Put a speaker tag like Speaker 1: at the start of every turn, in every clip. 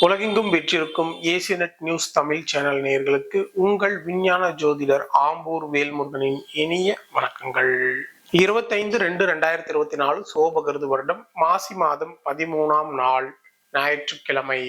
Speaker 1: உலகெங்கும் வெற்றிருக்கும் ஏசியநெட் news Tamil channel நேயர்களுக்கு உங்கள் விஞ்ஞான ஜோதிடர் ஆம்பூர் வேல்முருகனின் இனிய வணக்கங்கள். இருபத்தைந்து ரெண்டு ரெண்டாயிரத்தி இருபத்தி நாலு சோபகிருது வருடம் மாசி மாதம் பதிமூணாம் நாள் ஞாயிற்றுக்கிழமை.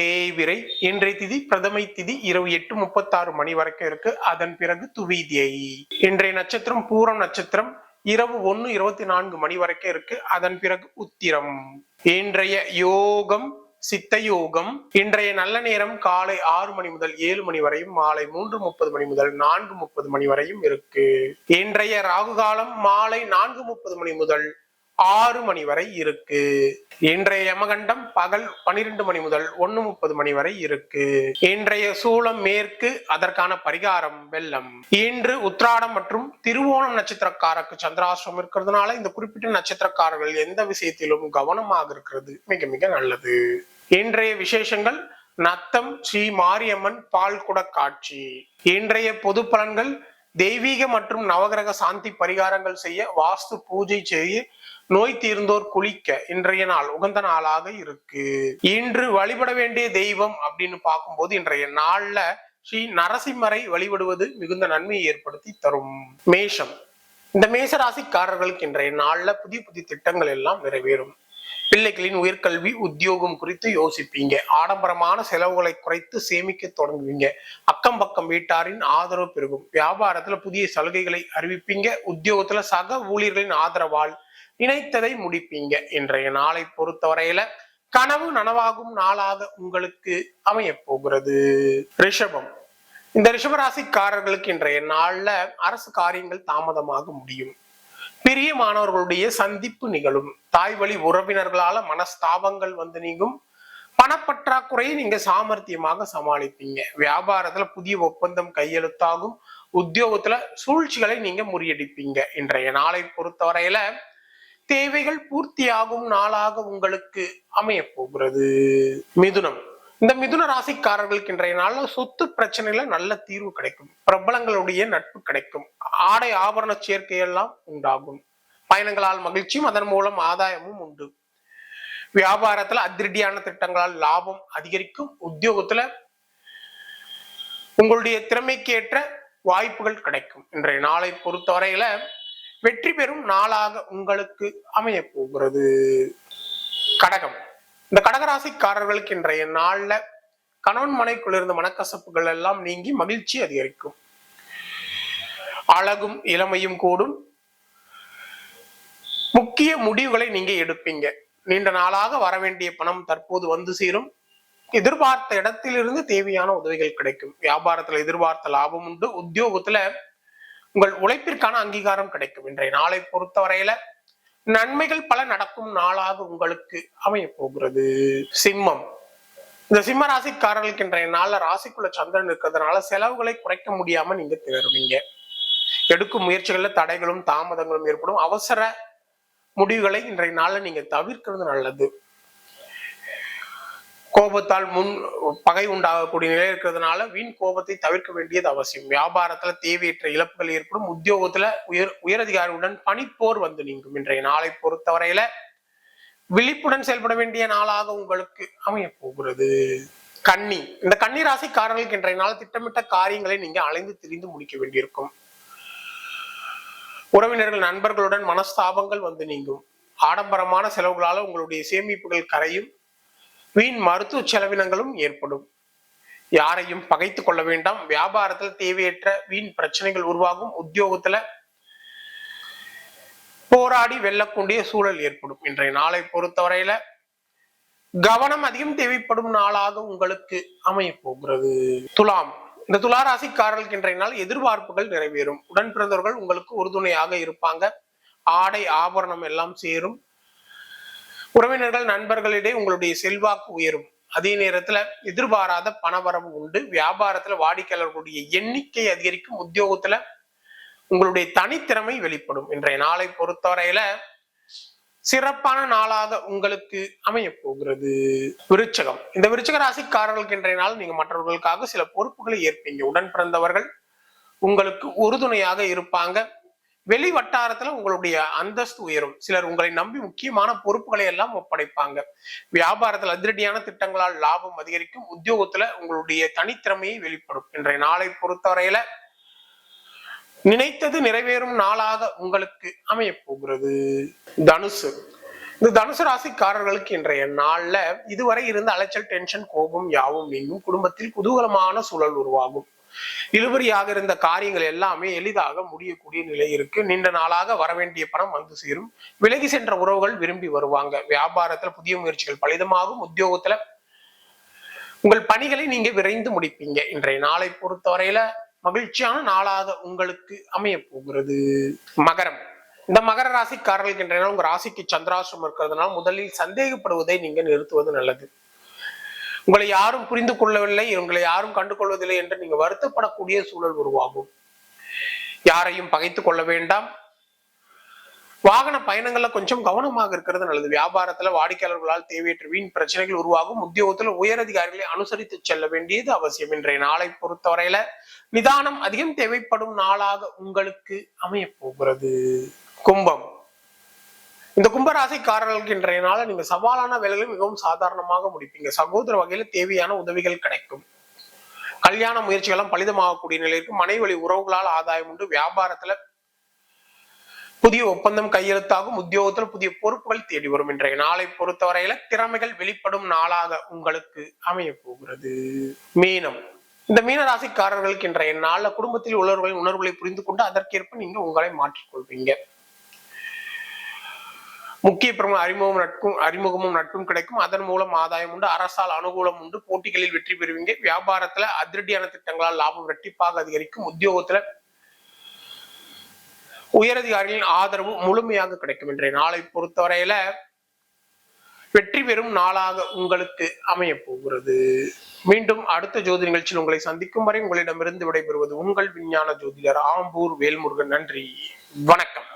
Speaker 1: தேய்விரை இன்றைய திதி பிரதமை திதி இரவு எட்டு முப்பத்தாறு மணி வரைக்கும் இருக்கு. அதன் பிறகு துவிதியை. இன்றைய நட்சத்திரம் பூரம் நட்சத்திரம் இரவு ஒன்னு இருபத்தி நான்கு மணி வரைக்கும் இருக்கு. அதன் பிறகு உத்திரம். இன்றைய யோகம் சித்த யோகம் இன்றைய நல்ல நேரம் காலை ஆறு மணி முதல் ஏழு மணி வரையும் மாலை மூன்று முப்பது மணி முதல் நான்கு முப்பது மணி வரையும் இருக்கு. இன்றைய ராகு காலம் மாலை நான்கு முப்பது மணி முதல் ஆறு மணி வரை இருக்கு. இன்றைய யமகண்டம் பகல் பனிரெண்டு மணி முதல் ஒன்னு முப்பது மணி வரை இருக்கு. இன்றைய சூளம் மேற்கு அதற்கான பரிகாரம் வெள்ளம். இன்று உத்ராடம் மற்றும் திருவோணம் நட்சத்திரக்காரருக்கு சந்திராசிரம் இருக்கிறதுனால இந்த குறிப்பிட்ட நட்சத்திரக்காரர்கள் எந்த விஷயத்திலும் கவனமாக இருக்கிறது. மிக மிக நல்லது. இன்றைய விசேஷங்கள் நத்தம் ஸ்ரீ மாரியம்மன் பால்குட காட்சி. இன்றைய பொது பலன்கள் தெய்வீக மற்றும் நவகிரக சாந்தி பரிகாரங்கள் செய்ய வாஸ்து பூஜை செய்ய நோய் தீர்ந்தோர் குளிக்க இன்றைய நாள் உகந்த நாளாக இருக்கு. இன்று வழிபட வேண்டிய தெய்வம் அப்படின்னு பார்க்கும்போது இன்றைய நாள்ல ஸ்ரீ நரசிம்மரை வழிபடுவது மிகுந்த நன்மையை ஏற்படுத்தி தரும். மேஷம். இந்த மேச ராசிக்காரர்களுக்கு இன்றைய நாள்ல புதிய புதிய திட்டங்கள் எல்லாம் நிறைவேறும். பிள்ளைகளின் உயர்கல்வி உத்தியோகம் குறித்து யோசிப்பீங்க. ஆடம்பரமான செலவுகளை குறைத்து சேமிக்க தொடங்குவீங்க. அக்கம் பக்கம் வீட்டாரின் ஆதரவு பெருகும். வியாபாரத்துல புதிய சலுகைகளை அறிவிப்பீங்க. உத்தியோகத்துல சக ஊழியர்களின் ஆதரவால் நினைத்ததை முடிப்பீங்க. இன்றைய நாளை பொறுத்தவரையில கனவு நனவாகும் நாளாக உங்களுக்கு அமைய போகிறது. ரிஷபம். இந்த ரிஷபராசிக்காரர்களுக்கு இன்றைய நாள்ல அரசு காரியங்கள் தாமதமாக முடியும். பிரியமானவர்களுடைய சந்திப்பு நிகழும். தாய் வழி உறவினர்களால மனஸ்தாபங்கள் வந்து நீங்கும். பணப்பற்றாக்குறையை நீங்க சாமர்த்தியமாக சமாளிப்பீங்க. வியாபாரத்துல புதிய ஒப்பந்தம் கையெழுத்தாகும். உத்தியோகத்துல சூழ்ச்சிகளை நீங்க முறியடிப்பீங்க. இன்றைய நாளை பொறுத்தவரையில தேவைகள் பூர்த்தியாகும் நாளாக உங்களுக்கு அமைய போகிறது. மிதுனம். இந்த மிதுன ராசிக்காரர்களுக்கு இன்றைய நாள்ல சொத்து பிரச்சனையில நல்ல தீர்வு கிடைக்கும். பிரபலங்களுடைய நட்பு கிடைக்கும். ஆடை ஆபரண சேர்க்கையெல்லாம் உண்டாகும். பயணங்களால் மகிழ்ச்சியும் அதன் மூலம் ஆதாயமும் உண்டு. வியாபாரத்துல அதிரடியான திட்டங்களால் லாபம் அதிகரிக்கும். உத்தியோகத்துல உங்களுடைய திறமைக்கேற்ற வாய்ப்புகள் கிடைக்கும். இன்றைய நாளை பொறுத்தவரையில வெற்றி பெறும் நாளாக உங்களுக்கு அமைய போகிறது கடகம். இந்த கடகராசிக்காரர்களுக்கு இன்றைய நாள்ல கணவன் மனைக்குள் இருந்த மனக்கசப்புகள் எல்லாம் நீங்கி மகிழ்ச்சி அதிகரிக்கும். அழகும் இளமையும் கூடும். முக்கிய முடிவுகளை நீங்க எடுப்பீங்க. நீண்ட நாளாக வர வேண்டிய பணம் தற்போது வந்து சேரும். எதிர்பார்த்த இடத்திலிருந்து தேவையான உதவிகள் கிடைக்கும். வியாபாரத்துல எதிர்பார்த்த லாபம் உண்டு. உத்தியோகத்துல உங்கள் உழைப்பிற்கான அங்கீகாரம் கிடைக்கும். இன்றைய நாளை பொறுத்தவரையில நன்மைகள் பல நடக்கும் நாளாக உங்களுக்கு அமைய போகிறது சிம்மம். இந்த சிம்ம ராசிக்காரர்களுக்கு இன்றைய நாள்ல ராசிக்குள்ள சந்திரன் இருக்கிறதுனால செலவுகளை குறைக்க முடியாம நீங்க திணறுவீங்க எடுக்கும் முயற்சிகள்ல தடைகளும் தாமதங்களும் ஏற்படும். அவசர முடிவுகளை இன்றைய நாள்ல நீங்க தவிர்க்கிறது நல்லது. கோபத்தால் முன் பகை உண்டாகக்கூடிய நிலை இருக்கிறதுனால வீண் கோபத்தை தவிர்க்க வேண்டியது அவசியம். வியாபாரத்துல தேவையற்ற இழப்புகள் ஏற்படும். உத்தியோகத்துல உயர் உயரதிகாரியுடன் பணிப்போர் வந்து நீங்கும். இன்றைய நாளை பொறுத்தவரையில விழிப்புடன் செயல்பட வேண்டிய நாளாக உங்களுக்கு அமைய போகிறது கன்னி. இந்த கன்னி ராசிக்காரர்களுக்கு இன்றைய நாள் திட்டமிட்ட காரியங்களை நீங்க அலைந்து திரிந்து முடிக்க வேண்டியிருக்கும். உறவினர்கள் நண்பர்களுடன் மனஸ்தாபங்கள் வந்து நீங்கும். ஆடம்பரமான செலவுகளால உங்களுடைய சேமிப்புகள் கரையும். வீண் மருத்துவ செலவினங்களும் ஏற்படும். யாரையும் பகைத்து கொள்ள வேண்டாம். வியாபாரத்தில் தேவையற்ற வீண் பிரச்சனைகள் உருவாகும். உத்தியோகத்துல போராடி வெல்லக்கூடிய சூழல் ஏற்படும். இன்றைய நாளை பொறுத்தவரையில கவனம் அதிகம் தேவைப்படும் நாளாக உங்களுக்கு அமைய போகிறது. துலாம். இந்த துளாராசிக்காரர்களுக்கு இன்றைய நாள் எதிர்பார்ப்புகள் நிறைவேறும். உடன் பிறந்தவர்கள் உங்களுக்கு உறுதுணையாக இருப்பாங்க. ஆடை ஆபரணம் எல்லாம் சேரும். உறவினர்கள் நண்பர்களிடையே உங்களுடைய செல்வாக்கு உயரும். அதே நேரத்துல எதிர்பாராத பணவரவு உண்டு. வியாபாரத்துல வாடிக்கையாளர்களுடைய எண்ணிக்கை அதிகரிக்கும். உத்தியோகத்துல உங்களுடைய தனித்திறமை வெளிப்படும். இன்றைய நாளை பொறுத்தவரையில சிறப்பான நாளாக உங்களுக்கு அமைய போகிறது. விருச்சகம். இந்த விருச்சக ராசிக்காரர்களுக்கு இன்றைய நாள் நீங்க மற்றவர்களுக்காக சில பொறுப்புகளை ஏற்பீங்க. உடன் பிறந்தவர்கள் உங்களுக்கு உறுதுணையாக இருப்பாங்க. வெளி வட்டாரத்துல உங்களுடைய அந்தஸ்து உயரும். சிலர் உங்களை நம்பி முக்கியமான பொறுப்புகளை எல்லாம் ஒப்படைப்பாங்க. வியாபாரத்தில் அதிரடியான திட்டங்களால் லாபம் அதிகரிக்கும். உத்தியோகத்துல உங்களுடைய தனித்திறமையை வெளிப்படும். இன்றைய நாளை பொறுத்தவரையில நினைத்தது நிறைவேறும் நாளாக உங்களுக்கு அமைய போகிறது தனுசு. இந்த தனுசு ராசிக்காரர்களுக்கு இன்றைய நாள்ல இதுவரை இருந்த அலைச்சல் டென்ஷன் கோபம் யாவும் நீங்கும் குடும்பத்தில் குதூகலமான சூழல் உருவாகும். இழுபறியாக இருந்த காரியங்கள் எல்லாமே எளிதாக முடியக்கூடிய நிலை இருக்கு. நீண்ட நாளாக வரவேண்டிய பணம் வந்து சேரும். விலகி சென்ற உறவுகள் விரும்பி வருவாங்க. வியாபாரத்துல புதிய முயற்சிகள் பலிதமாகும். உத்தியோகத்துல உங்கள் பணிகளை நீங்க விரைந்து முடிப்பீங்க. இன்றைய நாளை பொறுத்தவரையில மகிழ்ச்சியான நாளாக உங்களுக்கு அமைய போகிறது. மகரம். இந்த மகர ராசிக்காரர்களுக்கு இன்றைய நாள் உங்க ராசிக்கு சந்திராசிரமம் இருக்கிறதுனால முதலில் சந்தேகப்படுவதை நீங்க நிறுத்துவது நல்லது. உங்களை யாரும் புரிந்து கொள்ளவில்லை உங்களை யாரும் கண்டு கொள்வதில்லை என்று நீங்க வருத்தப்படக்கூடிய சூழல் உருவாகும். யாரையும் பகைத்துக் கொள்ள வேண்டாம். வாகன பயணங்கள்ல கொஞ்சம் கவனமாக இருக்கிறது நல்லது. வியாபாரத்துல வாடிக்கையாளர்களால் தேவையற்ற வீண் பிரச்சனைகள் உருவாகும். உத்தியோகத்துல உயரதிகாரிகளை அனுசரித்து செல்ல வேண்டியது அவசியம். இன்றைய நாளை பொறுத்தவரையில நிதானம் அதிகம் தேவைப்படும் நாளாக உங்களுக்கு அமைய போகிறது. கும்பம். இந்த கும்பராசிக்காரர்களுக்கு இன்றைய நாள நீங்க சவாலான வேலைகளை மிகவும் சாதாரணமாக முடிப்பீங்க. சகோதர வகையில தேவையான உதவிகள் கிடைக்கும். கல்யாண முயற்சிகளும் பலிதமாகக்கூடிய நிலைக்கு மனைவழி உறவுகளால் ஆதாயம் உண்டு. வியாபாரத்துல புதிய ஒப்பந்தம் கையெழுத்தாகும். உத்தியோகத்தில் புதிய பொறுப்புகள் தேடி வரும். இன்றைய நாளை பொறுத்தவரையில திறமைகள் வெளிப்படும் நாளாக உங்களுக்கு அமைய போகிறது. மீனம். இந்த மீனராசிக்காரர்களுக்கு இன்றைய நாளில் குடும்பத்தில் உள்ளவர்களின் உணர்வுகளை புரிந்து கொண்டு அதற்கேற்ப நீங்க உங்களை மாற்றிக்கொள்வீங்க. முக்கிய பிரமுக அறிமுகம் நட்பும் அறிமுகமும் நட்பும் கிடைக்கும். அதன் மூலம் ஆதாயம் உண்டு. அரசால் அனுகூலம் உண்டு. போட்டிகளில் வெற்றி பெறுவீங்க. வியாபாரத்துல அதிரடியான திட்டங்களால் லாபம் இரட்டிப்பாக அதிகரிக்கும். உத்தியோகத்துல உயரதிகாரிகளின் ஆதரவு முழுமையாக கிடைக்கும். இன்றைய நாளை பொறுத்தவரையில வெற்றி பெறும் நாளாக உங்களுக்கு அமைய போகிறது. மீண்டும் அடுத்த ஜோதி நிகழ்ச்சியில் உங்களை சந்திக்கும் வரை உங்களிடமிருந்து விடைபெறுவது உங்கள் விஞ்ஞான ஜோதிடர் ஆம்பூர் வேல்முருகன். நன்றி. வணக்கம்.